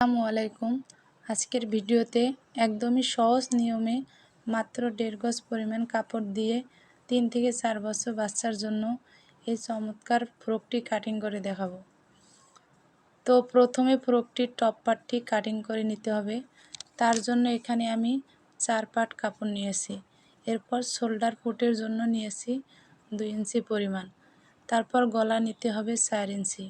আসসালামু আলাইকুম। আজকের ভিডিওতে একদমই সহজ নিয়মে মাত্র দেড় গজ পরিমাণ কাপড় দিয়ে তিন থেকে চার বছর বাচ্চার জন্য এই চমৎকার ফ্রকটি কাটিং করে দেখাবো। তো প্রথমে ফ্রকটির টপ পার্টটি কাটিং করে নিতে হবে। তার জন্য এখানে আমি চার পাট কাপড় নিয়েছি। এরপর শোল্ডার ফুটের জন্য নিয়েছি দুই ইঞ্চি পরিমাণ। তারপর গলা নিতে হবে চার ইঞ্চি।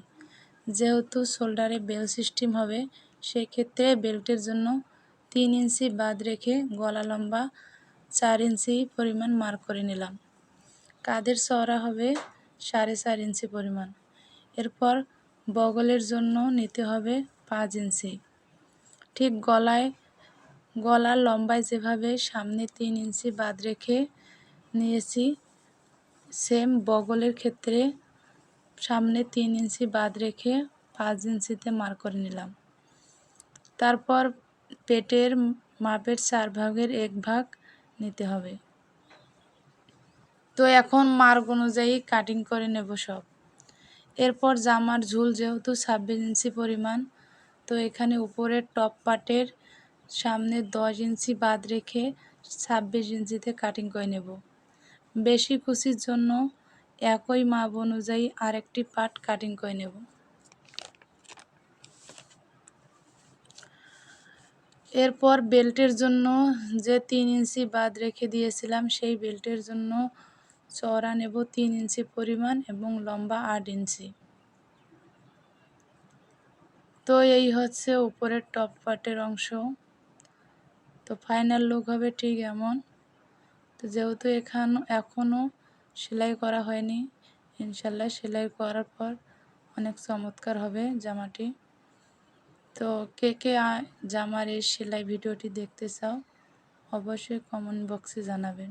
যেহেতু শোল্ডারে বেল সিস্টেম হবে সেক্ষেত্রে বেল্টের জন্য তিন ইঞ্চি বাদ রেখে গলা লম্বা চার ইঞ্চি পরিমাণ মার্ক করে নিলাম। কাদের চওড়া হবে? সাড়ে চার ইঞ্চি পরিমাণ। এরপর বগলের জন্য নিতে হবে পাঁচ ইঞ্চি। ঠিক গলায়, গলার লম্বায় যেভাবে সামনে তিন ইঞ্চি বাদ রেখে নিয়েছি, সেম বগলের ক্ষেত্রে সামনে তিন ইঞ্চি বাদ রেখে পাঁচ ইঞ্চিতে মার করে নিলাম। তারপর পেটের মাপের চার ভাগের এক ভাগ নিতে হবে। তো এখন মার্ক অনুযায়ী কাটিং করে নেব সব। এরপর জামার ঝুল যেহেতু ছাব্বিশ ইঞ্চি পরিমাণ, তো এখানে উপরের টপ পার্টের সামনে দশ ইঞ্চি বাদ রেখে ছাব্বিশ ইঞ্চিতে কাটিং করে নেব। বেশি কুচির জন্য একই মাপ অনুযায়ী আরেকটি পার্ট কাটিং করে নেব। এরপর বেল্টের জন্য যে তিন ইঞ্চি বাদ রেখে দিয়েছিলাম, সেই বেল্টের জন্য চওড়া নেব তিন ইঞ্চি পরিমাণ এবং লম্বা আট ইঞ্চি। তো এই হচ্ছে উপরের টপ পার্টের অংশ। তো ফাইনাল লুক হবে ঠিক এমন। তো যেহেতু এখান এখনও সেলাই করা হয়নি, ইনশাল্লাহ সেলাই করার পর অনেক চমৎকার হবে জামাটি। তো কে কে জামার এই সেলাই ভিডিওটি দেখতে চাও অবশ্যই কমেন্ট বক্সে জানাবেন।